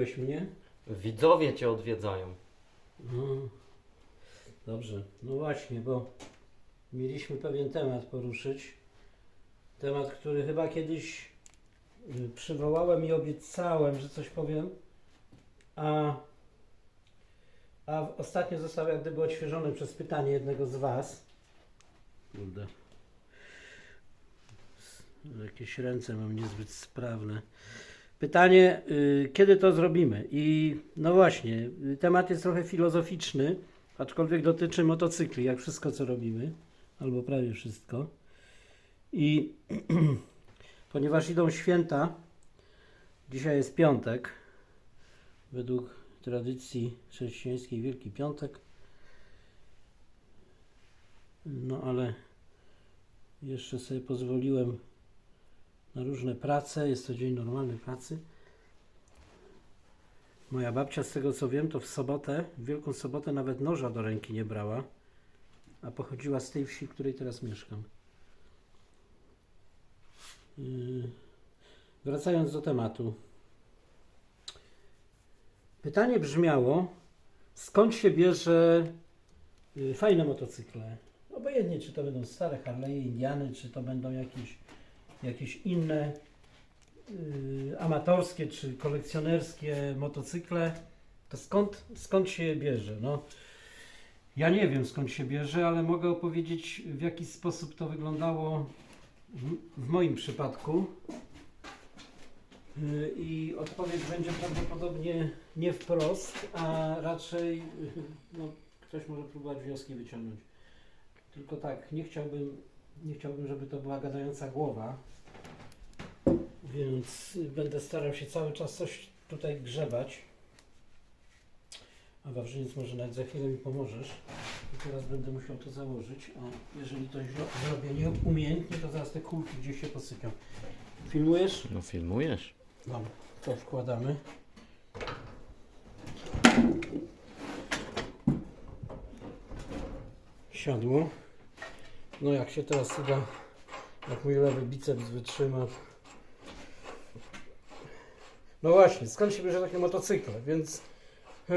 Odwiedziłeś mnie? Widzowie cię odwiedzają. No, dobrze. No właśnie, bo mieliśmy pewien temat poruszyć. Temat, który chyba kiedyś y, przywołałem i obiecałem, że coś powiem, a, a ostatnio został jak gdyby odświeżony przez pytanie jednego z Was. Kurde. Jakieś ręce mam niezbyt sprawne. Pytanie, y, kiedy to zrobimy? I no właśnie, temat jest trochę filozoficzny, aczkolwiek dotyczy motocykli, jak wszystko co robimy, albo prawie wszystko. I ponieważ idą święta, dzisiaj jest piątek, według tradycji chrześcijańskiej Wielki Piątek, no ale jeszcze sobie pozwoliłem na różne prace, jest to dzień normalny pracy. Moja babcia, z tego co wiem, to w sobotę, w Wielką Sobotę nawet noża do ręki nie brała, a pochodziła z tej wsi, w której teraz mieszkam. Yy, Wracając do tematu. Pytanie brzmiało, skąd się bierze yy, fajne motocykle? Obojętnie, czy to będą stare Harley, Indiany, czy to będą jakieś, jakieś inne yy, amatorskie czy kolekcjonerskie motocykle, to skąd, skąd się je bierze? No, ja nie wiem skąd się bierze, ale mogę opowiedzieć w jaki sposób to wyglądało w, w moim przypadku. Yy, I odpowiedź będzie prawdopodobnie nie wprost, a raczej yy, no, ktoś może próbować wnioski wyciągnąć. Tylko tak, nie chciałbym, nie chciałbym, żeby to była gadająca głowa, więc będę starał się cały czas coś tutaj grzebać. A Wawrzyniec może nawet za chwilę mi pomożesz. I teraz będę musiał to założyć. A jeżeli to zrobię nieumiejętnie, to zaraz te kulki gdzieś się posypią. Filmujesz? No filmujesz. Dobra, to wkładamy. Siadło. No jak się teraz uda, jak mój lewy biceps wytrzyma. No właśnie, skąd się bierze takie motocykle? Więc yy,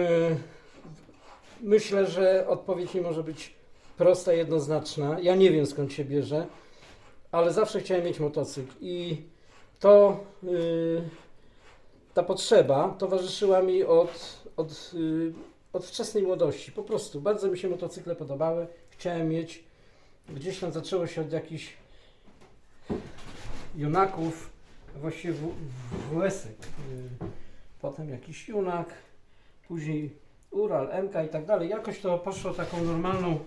myślę, że odpowiedź nie może być prosta, jednoznaczna. Ja nie wiem skąd się bierze, ale zawsze chciałem mieć motocykl i to yy, ta potrzeba towarzyszyła mi od, od, yy, od wczesnej młodości. Po prostu bardzo mi się motocykle podobały. Chciałem mieć. Gdzieś tam zaczęło się od jakichś junaków, właściwie WS-ek. Yy, potem jakiś junak, później Ural, MK i tak dalej. Jakoś to poszło taką normalną.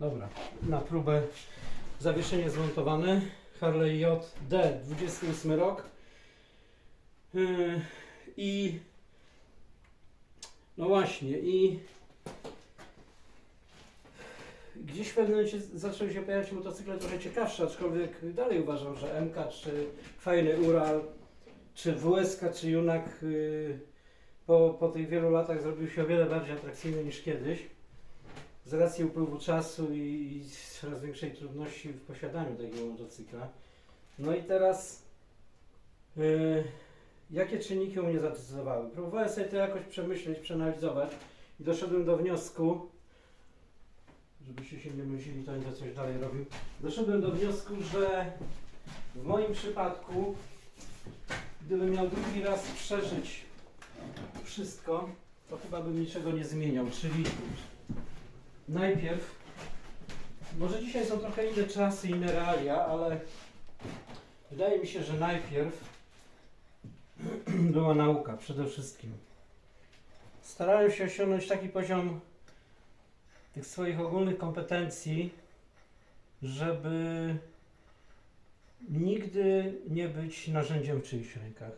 Dobra, na próbę zawieszenie zmontowane. Harley JD 28 rok. Yy, I no właśnie, i gdzieś w pewnym momencie zaczęły się pojawiać motocykle trochę ciekawsze, aczkolwiek dalej uważam, że MK, czy fajny Ural, czy WSK, czy Junak yy, po, po tych wielu latach zrobił się o wiele bardziej atrakcyjny niż kiedyś. Z racji upływu czasu i, i coraz większej trudności w posiadaniu takiego motocykla. No i teraz yy, jakie czynniki u mnie zadecydowały? Próbowałem sobie to jakoś przemyśleć, przeanalizować i doszedłem do wniosku, żebyście się nie myśleli, to będę coś dalej robił. Doszedłem do wniosku, że w moim przypadku, gdybym miał drugi raz przeżyć wszystko, to chyba bym niczego nie zmieniał. Czyli najpierw, może dzisiaj są trochę inne czasy, inne realia, ale wydaje mi się, że najpierw była nauka przede wszystkim. Starałem się osiągnąć taki poziom tych swoich ogólnych kompetencji, żeby nigdy nie być narzędziem w czyichś rękach.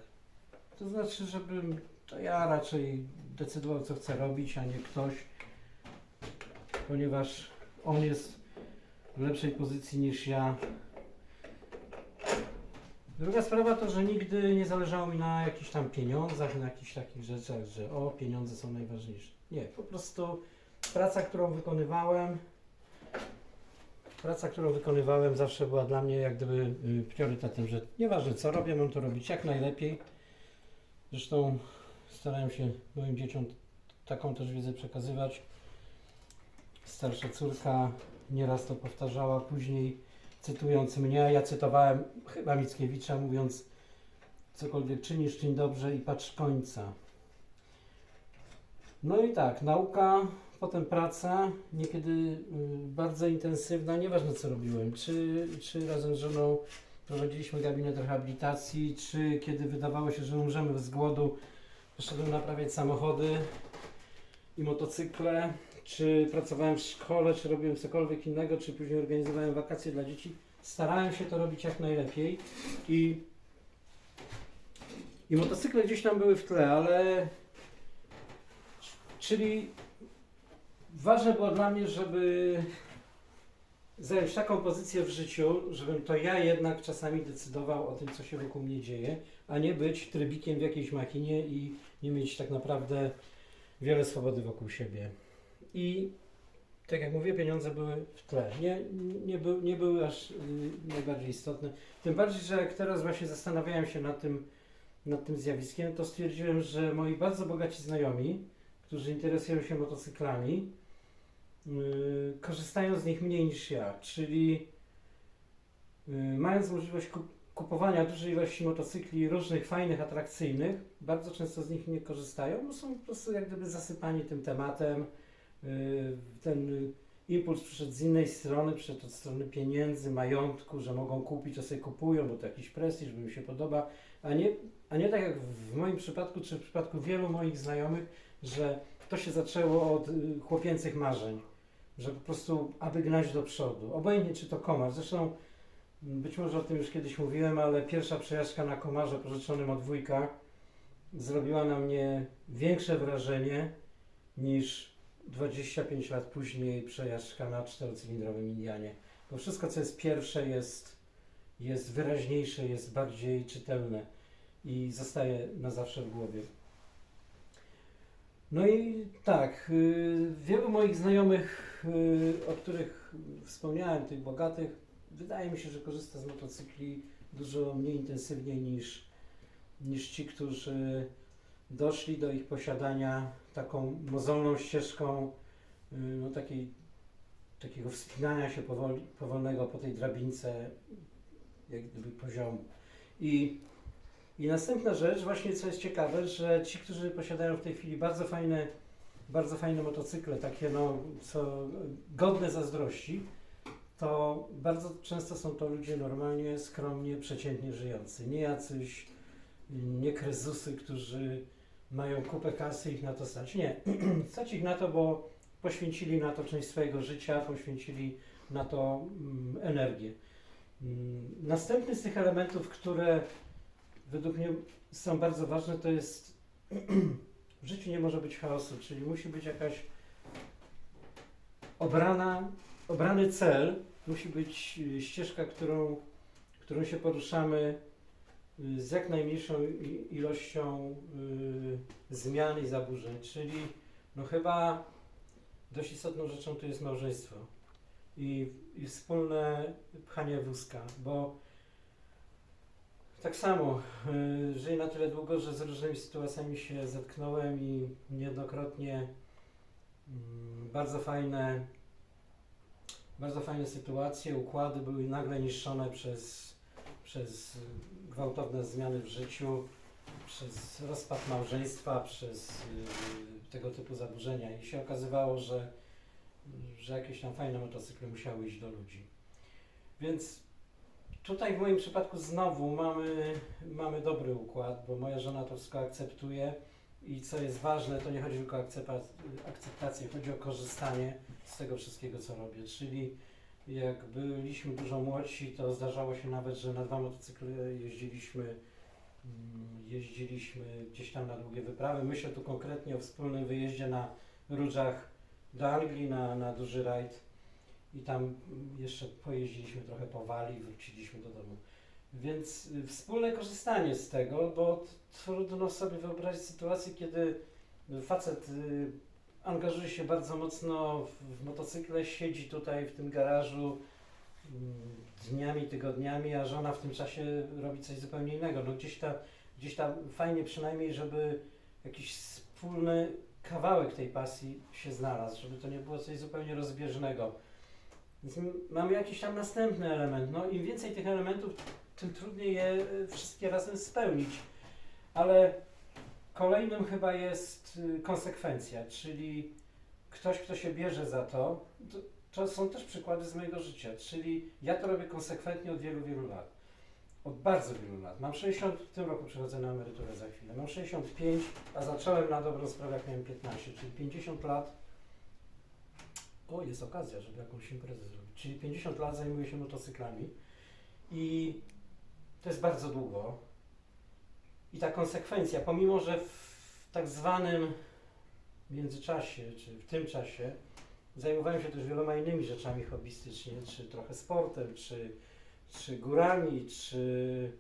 To znaczy, żebym to ja raczej decydował, co chcę robić, a nie ktoś, ponieważ on jest w lepszej pozycji niż ja. Druga sprawa to, że nigdy nie zależało mi na jakichś tam pieniądzach, na jakichś takich rzeczach, że o, pieniądze są najważniejsze. Nie, po prostu praca, którą wykonywałem, praca, którą wykonywałem zawsze była dla mnie jak gdyby y, priorytetem, że nieważne co robię, mam to robić jak najlepiej. Zresztą Starałem się moim dzieciom taką też wiedzę przekazywać. Starsza córka nieraz to powtarzała później, cytując mnie, ja cytowałem chyba Mickiewicza, mówiąc cokolwiek czynisz, czyń dobrze i patrz końca. No i tak, nauka, potem praca, niekiedy y, bardzo intensywna, nieważne co robiłem, czy, czy razem z żoną prowadziliśmy gabinet rehabilitacji, czy kiedy wydawało się, że umrzemy z głodu, poszedłem naprawiać samochody i motocykle, czy pracowałem w szkole, czy robiłem cokolwiek innego, czy później organizowałem wakacje dla dzieci. Starałem się to robić jak najlepiej i, i motocykle gdzieś tam były w tle, ale czyli ważne było dla mnie, żeby zająć taką pozycję w życiu, żebym to ja jednak czasami decydował o tym, co się wokół mnie dzieje, a nie być trybikiem w jakiejś makinie i nie mieć tak naprawdę wiele swobody wokół siebie. I tak jak mówię, pieniądze były w tle. Nie, nie, by, nie były aż y, najbardziej istotne. Tym bardziej, że jak teraz właśnie zastanawiałem się nad tym, nad tym zjawiskiem, to stwierdziłem, że moi bardzo bogaci znajomi, którzy interesują się motocyklami, yy, korzystają z nich mniej niż ja, czyli yy, mając możliwość kup- kupowania dużej ilości motocykli różnych, fajnych, atrakcyjnych, bardzo często z nich nie korzystają, bo są po prostu jak gdyby zasypani tym tematem. Yy, Ten y, impuls przyszedł z innej strony, przyszedł od strony pieniędzy, majątku, że mogą kupić, to sobie kupują, bo to jakiś prestiż, bo mi się podoba, a nie, a nie tak jak w moim przypadku, czy w przypadku wielu moich znajomych, że to się zaczęło od y, chłopięcych marzeń, że po prostu aby gnać do przodu. Obojętnie czy to komar. Zresztą m, być może o tym już kiedyś mówiłem, ale pierwsza przejażdżka na komarze pożyczonym od wujka zrobiła na mnie większe wrażenie niż 25 lat później przejażdżka na czterocylindrowym Indianie. Bo wszystko co jest pierwsze jest, jest wyraźniejsze, jest bardziej czytelne i zostaje na zawsze w głowie. No i tak, y, wielu moich znajomych, y, o których wspomniałem, tych bogatych, wydaje mi się, że korzysta z motocykli dużo mniej intensywniej niż, niż ci, którzy doszli do ich posiadania taką mozolną ścieżką y, no, takiej, takiego wspinania się powoli, powolnego po tej drabince, jak gdyby poziomu. I i następna rzecz, właśnie co jest ciekawe, że ci, którzy posiadają w tej chwili bardzo fajne, bardzo fajne motocykle, takie no, co godne zazdrości, to bardzo często są to ludzie normalnie, skromnie, przeciętnie żyjący. Nie jacyś, nie krezusy, którzy mają kupę kasy ich na to stać. Nie, stać ich na to, bo poświęcili na to część swojego życia, poświęcili na to mm, energię. Mm, Następny z tych elementów, które według mnie są bardzo ważne, to jest w życiu nie może być chaosu, czyli musi być jakaś obrana, obrany cel, musi być y, ścieżka, którą, którą się poruszamy y, z jak najmniejszą ilością y, zmian i zaburzeń, czyli no chyba dość istotną rzeczą tu jest małżeństwo i, i wspólne pchanie wózka, bo tak samo, y, żyję na tyle długo, że z różnymi sytuacjami się zetknąłem i niejednokrotnie mm, bardzo fajne, bardzo fajne sytuacje, układy były nagle niszczone przez, przez gwałtowne zmiany w życiu, przez rozpad małżeństwa, przez y, tego typu zaburzenia i się okazywało, że, że jakieś tam fajne motocykle musiały iść do ludzi. Więc Tutaj w moim przypadku znowu mamy, mamy dobry układ, bo moja żona to wszystko akceptuje i co jest ważne, to nie chodzi tylko o akceptację, chodzi o korzystanie z tego wszystkiego, co robię. Czyli jak byliśmy dużo młodsi, to zdarzało się nawet, że na dwa motocykle jeździliśmy, mm, jeździliśmy gdzieś tam na długie wyprawy. Myślę tu konkretnie o wspólnym wyjeździe na Rudżach do Anglii na, na duży rajd i tam jeszcze pojeździliśmy trochę po Walii, wróciliśmy do domu. Więc y, wspólne korzystanie z tego, bo trudno sobie wyobrazić sytuację, kiedy facet y, angażuje się bardzo mocno w, motocykle, siedzi tutaj w tym garażu mm, dniami, tygodniami, a żona w tym czasie robi coś zupełnie innego. No gdzieś ta, gdzieś tam fajnie przynajmniej, żeby jakiś wspólny kawałek tej pasji się znalazł, żeby to nie było coś zupełnie rozbieżnego. Więc mamy jakiś tam następny element. No im więcej tych elementów, tym trudniej je y, wszystkie razem spełnić. Ale kolejnym chyba jest y, konsekwencja, czyli ktoś, kto się bierze za to, to, to są też przykłady z mojego życia, czyli ja to robię konsekwentnie od wielu, wielu lat. Od bardzo wielu lat. Mam 60, w tym roku przechodzę na emeryturę za chwilę. Mam 65, a zacząłem na dobrą sprawę jak miałem 15, czyli 50 lat. O, jest okazja, żeby jakąś imprezę zrobić. Czyli 50 lat zajmuję się motocyklami i to jest bardzo długo. I ta konsekwencja, pomimo że w tak zwanym międzyczasie, czy w tym czasie, zajmowałem się też wieloma innymi rzeczami hobbystycznie, czy trochę sportem, czy, czy górami, czy,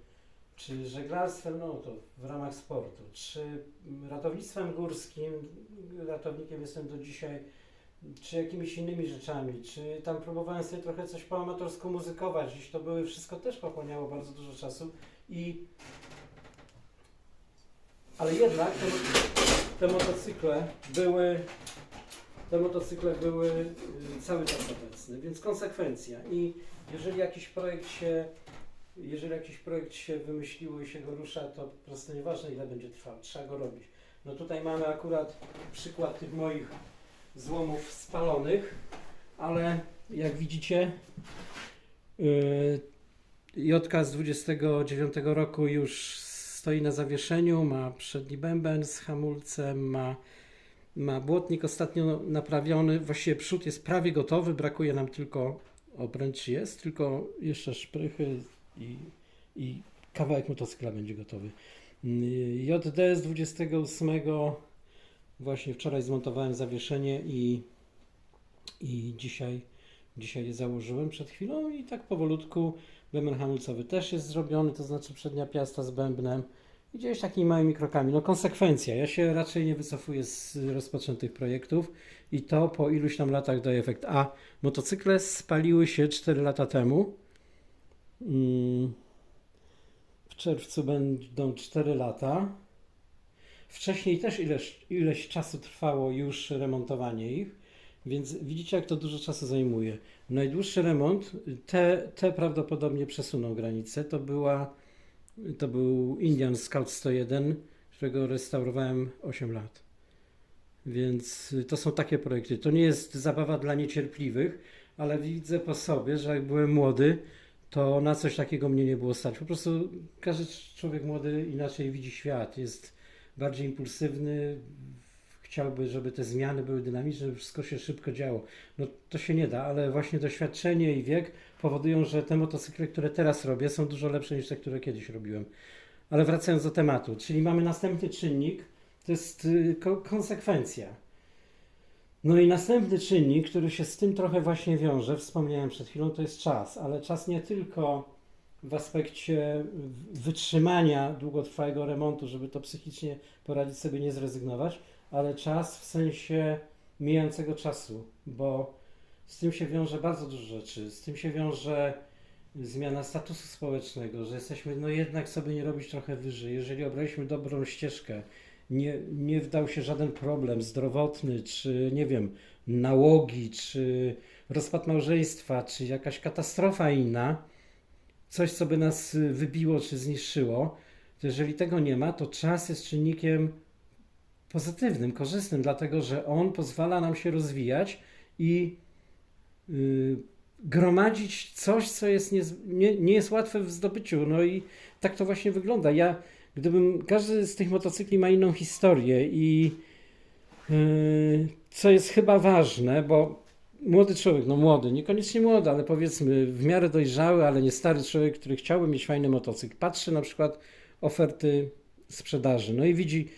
czy żeglarstwem, no to w ramach sportu, czy ratownictwem górskim, ratownikiem jestem do dzisiaj, czy jakimiś innymi rzeczami, czy tam próbowałem sobie trochę coś po amatorsku muzykować, gdzieś to były, wszystko też pochłaniało bardzo dużo czasu i ale jednak te, te motocykle były te motocykle były y, cały czas obecne, więc konsekwencja i jeżeli jakiś projekt się jeżeli jakiś projekt się wymyśliło i się go rusza, to po prostu nieważne ile będzie trwał, trzeba go robić. No tutaj mamy akurat przykład tych moich złomów spalonych, ale jak widzicie yy, Jotka z 29 roku już stoi na zawieszeniu, ma przedni bęben z hamulcem, ma, ma błotnik ostatnio naprawiony, właściwie przód jest prawie gotowy, brakuje nam tylko, obręcz jest, tylko jeszcze szprychy i, i kawałek motocykla będzie gotowy. Yy, JD z 28 właśnie wczoraj zmontowałem zawieszenie i, i dzisiaj, dzisiaj je założyłem przed chwilą i tak powolutku Bęben hamulcowy też jest zrobiony, to znaczy przednia piasta z bębnem. I Gdzieś takimi małymi krokami. No konsekwencja. Ja się raczej nie wycofuję z rozpoczętych projektów i to po iluś tam latach daje efekt. A motocykle spaliły się 4 lata temu. Mm, W czerwcu będą 4 lata. Wcześniej też ileś, ileś czasu trwało już remontowanie ich, więc widzicie, jak to dużo czasu zajmuje. Najdłuższy remont, te, te prawdopodobnie przesuną granicę, to była, to był Indian Scout 101, którego restaurowałem 8 lat. Więc to są takie projekty. To nie jest zabawa dla niecierpliwych, ale widzę po sobie, że jak byłem młody, to na coś takiego mnie nie było stać. Po prostu każdy człowiek młody inaczej widzi świat, jest bardziej impulsywny, chciałby, żeby te zmiany były dynamiczne, żeby wszystko się szybko działo. No to się nie da, ale właśnie doświadczenie i wiek powodują, że te motocykle, które teraz robię, są dużo lepsze niż te, które kiedyś robiłem. Ale wracając do tematu, czyli mamy następny czynnik, to jest y, ko- konsekwencja. No i następny czynnik, który się z tym trochę właśnie wiąże, wspomniałem przed chwilą, to jest czas, ale czas nie tylko w aspekcie wytrzymania długotrwałego remontu, żeby to psychicznie poradzić sobie, nie zrezygnować, ale czas w sensie mijającego czasu, bo z tym się wiąże bardzo dużo rzeczy. Z tym się wiąże zmiana statusu społecznego, że jesteśmy no jednak sobie nie robić trochę wyżej. Jeżeli obraliśmy dobrą ścieżkę, nie, nie wdał się żaden problem zdrowotny, czy nie wiem, nałogi, czy rozpad małżeństwa, czy jakaś katastrofa inna, coś, co by nas y, wybiło czy zniszczyło, to jeżeli tego nie ma, to czas jest czynnikiem pozytywnym, korzystnym, dlatego że on pozwala nam się rozwijać i y, gromadzić coś, co jest nie, nie, nie jest łatwe w zdobyciu. No i tak to właśnie wygląda. Ja, gdybym, każdy z tych motocykli ma inną historię i y, co jest chyba ważne, bo młody człowiek, no młody, niekoniecznie młody, ale powiedzmy w miarę dojrzały, ale nie stary człowiek, który chciałby mieć fajny motocykl, patrzy na przykład oferty sprzedaży, no i widzi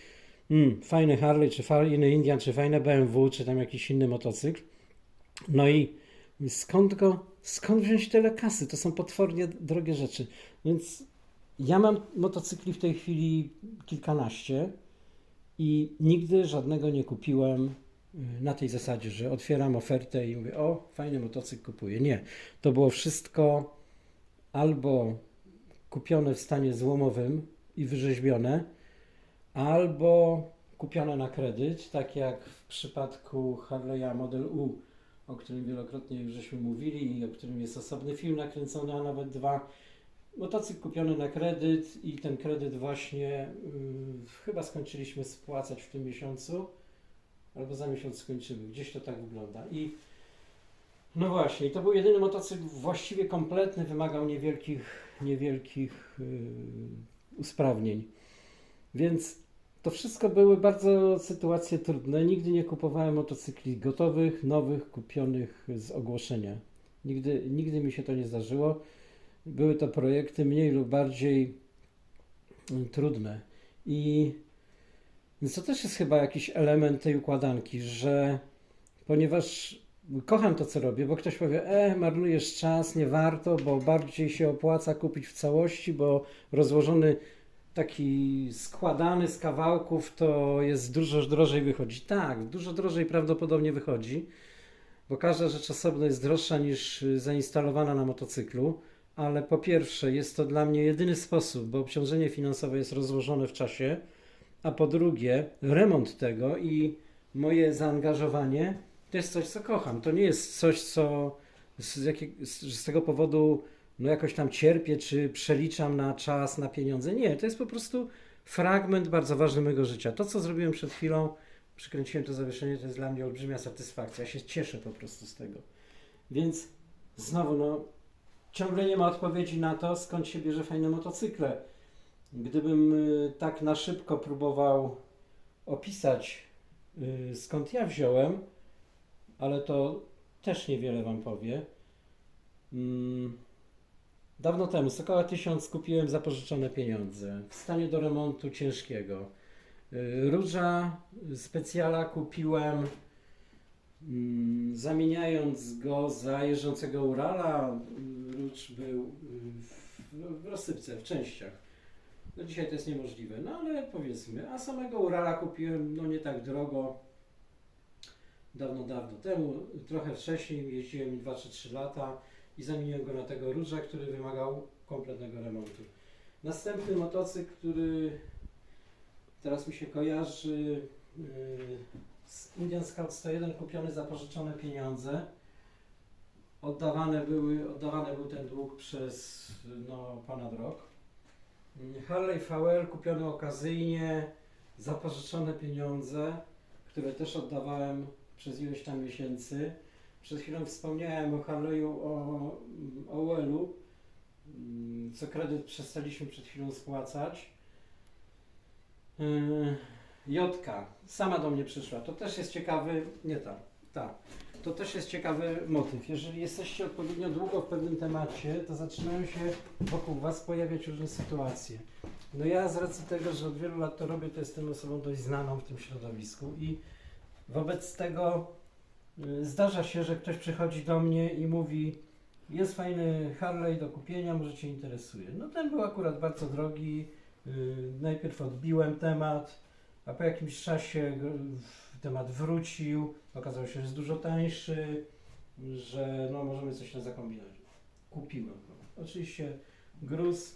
mm, fajny Harley, czy fajny Indian, czy fajne BMW, czy tam jakiś inny motocykl. No i skąd go, skąd wziąć tyle kasy? To są potwornie drogie rzeczy. Więc ja mam motocykli w tej chwili kilkanaście i nigdy żadnego nie kupiłem na tej zasadzie, że otwieram ofertę i mówię, o, fajny motocykl kupuję. Nie. To było wszystko albo kupione w stanie złomowym i wyrzeźbione, albo kupione na kredyt, tak jak w przypadku Harley'a Model U, o którym wielokrotnie już żeśmy mówili i o którym jest osobny film nakręcony, a nawet dwa. Motocykl kupiony na kredyt i ten kredyt właśnie y, chyba skończyliśmy spłacać w tym miesiącu, albo za miesiąc skończymy. Gdzieś to tak wygląda. I no właśnie, to był jedyny motocykl właściwie kompletny, wymagał niewielkich, niewielkich yy, usprawnień. Więc to wszystko były bardzo sytuacje trudne. Nigdy nie kupowałem motocykli gotowych, nowych, kupionych z ogłoszenia. Nigdy, nigdy mi się to nie zdarzyło. Były to projekty mniej lub bardziej mm, trudne. I więc to też jest chyba jakiś element tej układanki, że ponieważ kocham to, co robię, bo ktoś powie, e, marnujesz czas, nie warto, bo bardziej się opłaca kupić w całości, bo rozłożony taki składany z kawałków to jest dużo drożej wychodzi. Tak, dużo drożej prawdopodobnie wychodzi, bo każda rzecz osobno jest droższa niż zainstalowana na motocyklu, ale po pierwsze jest to dla mnie jedyny sposób, bo obciążenie finansowe jest rozłożone w czasie, a po drugie remont tego i moje zaangażowanie to jest coś, co kocham. To nie jest coś, co z, z tego powodu no jakoś tam cierpię, czy przeliczam na czas, na pieniądze. Nie, to jest po prostu fragment bardzo ważny mojego życia. To, co zrobiłem przed chwilą, przykręciłem to zawieszenie, to jest dla mnie olbrzymia satysfakcja. Ja się cieszę po prostu z tego. Więc znowu, no, ciągle nie ma odpowiedzi na to, skąd się bierze fajne motocykle. Gdybym y, tak na szybko próbował opisać, y, skąd ja wziąłem, ale to też niewiele Wam powie. Mm, Dawno temu, z około 1000 kupiłem zapożyczone pieniądze w stanie do remontu ciężkiego. Y, Róża specjala kupiłem mm, zamieniając go za jeżdżącego Urala. Róż był w rozsypce, w częściach. No dzisiaj to jest niemożliwe, no ale powiedzmy. A samego Urala kupiłem no nie tak drogo. Dawno, dawno temu, trochę wcześniej, jeździłem 2 czy 3 lata i zamieniłem go na tego róża, który wymagał kompletnego remontu. Następny motocykl, który teraz mi się kojarzy yy, z Indian Scout 101 kupiony za pożyczone pieniądze. Oddawane były, oddawany był ten dług przez no, ponad rok. Harley VL kupiony okazyjnie za pożyczone pieniądze, które też oddawałem przez ileś tam miesięcy. Przed chwilą wspomniałem o Harley'u, o, o OL-u, mm, co kredyt przestaliśmy przed chwilą spłacać. Yy, Jotka sama do mnie przyszła. To też jest ciekawy, nie ta, ta. To też jest ciekawy motyw. Jeżeli jesteście odpowiednio długo w pewnym temacie, to zaczynają się wokół Was pojawiać różne sytuacje. No ja z racji tego, że od wielu lat to robię, to jestem osobą dość znaną w tym środowisku i wobec tego y, zdarza się, że ktoś przychodzi do mnie i mówi jest fajny Harley do kupienia, może Cię interesuje. No ten był akurat bardzo drogi, y, najpierw odbiłem temat, a po jakimś czasie temat wrócił, okazało się, że jest dużo tańszy, że no możemy coś tam zakombinować. Kupiłem go. Oczywiście gruz,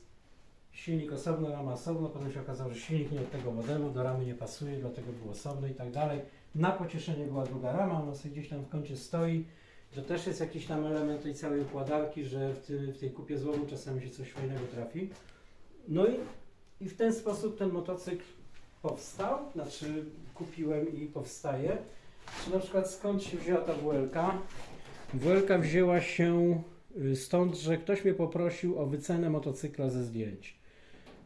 silnik osobno, rama osobno, potem się okazało, że silnik nie od tego modelu, do ramy nie pasuje, dlatego był osobny i tak dalej. Na pocieszenie była druga rama, ona sobie gdzieś tam w kącie stoi. To też jest jakiś tam element tej całej układanki, że w, tym, w tej kupie złomu czasami się coś fajnego trafi. No i, i w ten sposób ten motocykl powstał, znaczy kupiłem i powstaje. Czy na przykład skąd się wzięła ta WLK? WLK wzięła się y, stąd, że ktoś mnie poprosił o wycenę motocykla ze zdjęć.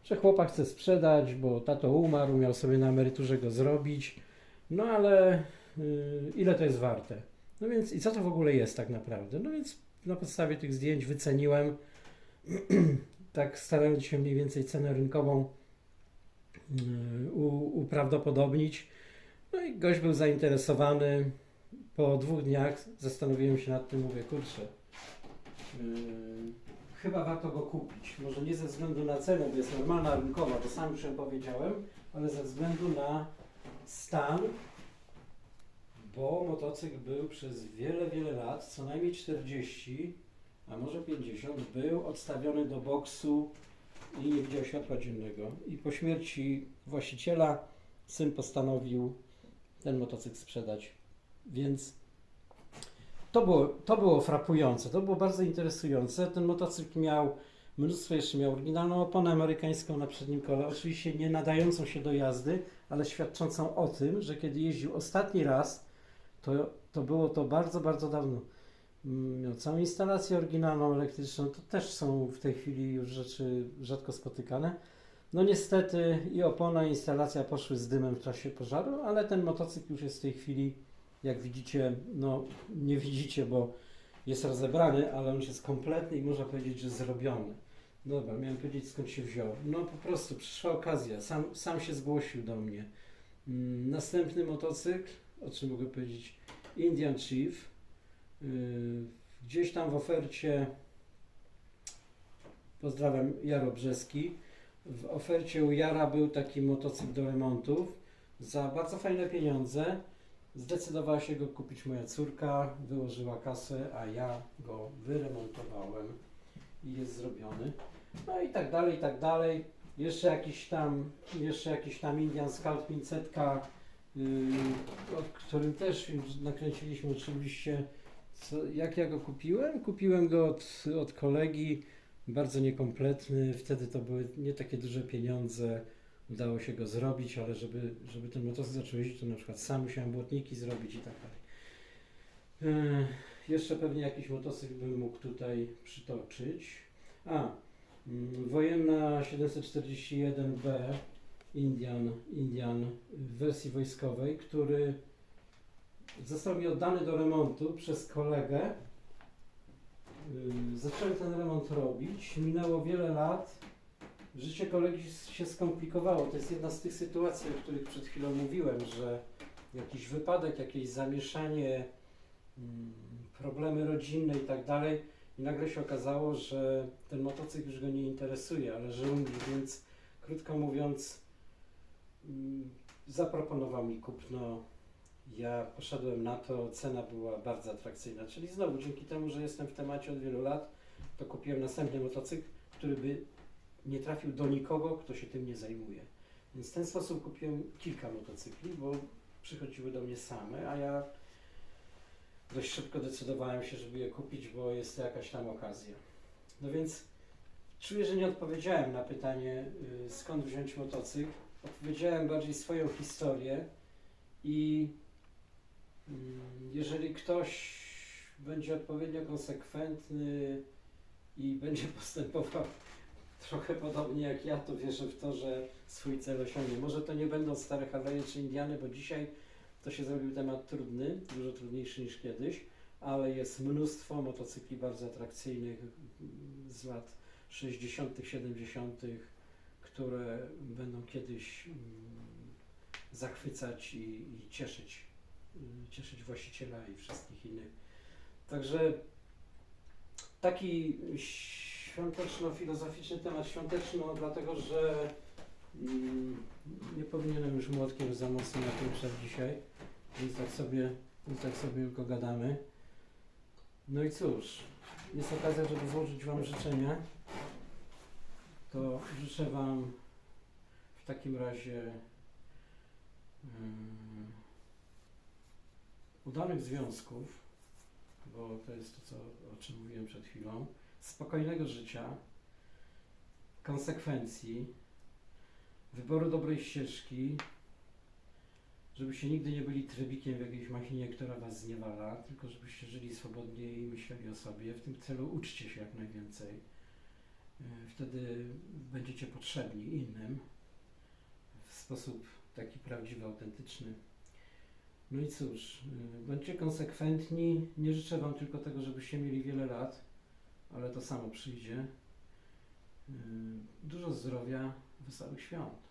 Że chłopak chce sprzedać, bo tato umarł, miał sobie na emeryturze go zrobić. No ale y, ile to jest warte? No więc i co to w ogóle jest tak naprawdę? No więc na podstawie tych zdjęć wyceniłem, tak starając się mniej więcej cenę rynkową uprawdopodobnić. No i gość był zainteresowany. Po dwóch dniach zastanowiłem się nad tym, mówię, kurczę, yy, chyba warto go kupić. Może nie ze względu na cenę, bo jest normalna rynkowa, to sam już powiedziałem, ale ze względu na stan, bo motocykl był przez wiele, wiele lat, co najmniej 40, a może 50, był odstawiony do boksu i nie widział światła dziennego. I po śmierci właściciela syn postanowił ten motocykl sprzedać. Więc to było, to było frapujące, to było bardzo interesujące. Ten motocykl miał mnóstwo, jeszcze miał oryginalną oponę amerykańską na przednim kole, oczywiście nie nadającą się do jazdy, ale świadczącą o tym, że kiedy jeździł ostatni raz, to, to było to bardzo, bardzo dawno. Mm, Miał całą instalację oryginalną elektryczną, to też są w tej chwili już rzeczy rzadko spotykane. No niestety i opona i instalacja poszły z dymem w czasie pożaru, ale ten motocykl już jest w tej chwili, jak widzicie, no nie widzicie, bo jest rozebrany, ale on już jest kompletny i można powiedzieć, że zrobiony. Dobra, miałem powiedzieć skąd się wziął. No po prostu przyszła okazja, sam, sam się zgłosił do mnie. Mm, Następny motocykl, o czym mogę powiedzieć, Indian Chief. Yy, Gdzieś tam w ofercie, pozdrawiam Jaro Brzeski, w ofercie u Jara był taki motocykl do remontów za bardzo fajne pieniądze. Zdecydowała się go kupić moja córka, wyłożyła kasę, a ja go wyremontowałem i jest zrobiony. No i tak dalej, i tak dalej. Jeszcze jakiś tam, jeszcze jakiś tam Indian Scout 500, yy, o którym też już nakręciliśmy oczywiście. Co, jak ja go kupiłem? Kupiłem go od, od kolegi, bardzo niekompletny. Wtedy to były nie takie duże pieniądze. Udało się go zrobić, ale żeby, żeby ten motocykl zaczął jeździć, to na przykład sam musiałem błotniki zrobić i tak dalej. Yy, jeszcze pewnie jakiś motocykl bym mógł tutaj przytoczyć. A, mm, wojenna 741B Indian, Indian w wersji wojskowej, który został mi oddany do remontu przez kolegę. Yy, Zacząłem ten remont robić. Minęło wiele lat. Życie kolegi się skomplikowało. To jest jedna z tych sytuacji, o których przed chwilą mówiłem, że jakiś wypadek, jakieś zamieszanie, mm, problemy rodzinne i tak dalej. I nagle się okazało, że ten motocykl już go nie interesuje, ale że umie, więc krótko mówiąc, mm, zaproponował mi kupno. Ja poszedłem na to, cena była bardzo atrakcyjna. Czyli znowu, dzięki temu, że jestem w temacie od wielu lat, to kupiłem następny motocykl, który by nie trafił do nikogo, kto się tym nie zajmuje. Więc w ten sposób kupiłem kilka motocykli, bo przychodziły do mnie same, a ja dość szybko decydowałem się, żeby je kupić, bo jest to jakaś tam okazja. No więc czuję, że nie odpowiedziałem na pytanie, y, skąd wziąć motocykl. Odpowiedziałem bardziej swoją historię i jeżeli ktoś będzie odpowiednio konsekwentny i będzie postępował trochę podobnie jak ja, to wierzę w to, że swój cel osiągnie. Może to nie będą stare Harley czy Indiany, bo dzisiaj to się zrobił temat trudny, dużo trudniejszy niż kiedyś, ale jest mnóstwo motocykli bardzo atrakcyjnych mm, z lat 60., 70., które będą kiedyś mm, zachwycać i, i cieszyć, cieszyć właściciela i wszystkich innych. Także taki świąteczno-filozoficzny temat świąteczny, no, dlatego że mm, nie powinienem już młotkiem za mocno napieprzać dzisiaj, więc tak sobie, więc tak sobie tylko gadamy. No i cóż, jest okazja, żeby złożyć Wam życzenia. To życzę Wam w takim razie mm, udanych związków, bo to jest to, co, o czym mówiłem przed chwilą, spokojnego życia, konsekwencji, wyboru dobrej ścieżki, żebyście nigdy nie byli trybikiem w jakiejś machinie, która was zniewala, tylko żebyście żyli swobodnie i myśleli o sobie. W tym celu uczcie się jak najwięcej. Yy, Wtedy będziecie potrzebni innym w sposób taki prawdziwy, autentyczny. No i cóż, yy, bądźcie konsekwentni. Nie życzę Wam tylko tego, żebyście mieli wiele lat, ale to samo przyjdzie. Yy, Dużo zdrowia, wesołych świąt.